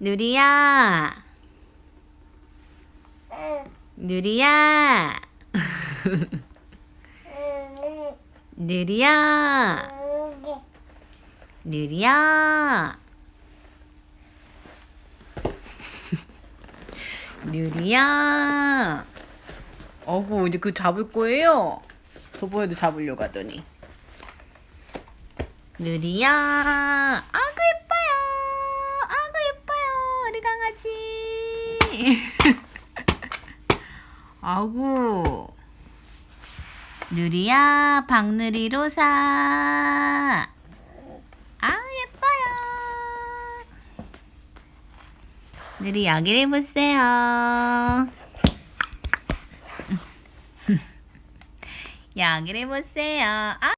누리야. 누리야. 누리야. 누리야. 누리야. 어구, 이제 그 잡을 거예요? 저번에도 잡으려고 하더니. 누리야. 아지. 아구. 누리야, 박누리 로사. 아, 예뻐요. 누리 여기를 보세요. 여기를 보세요. 아.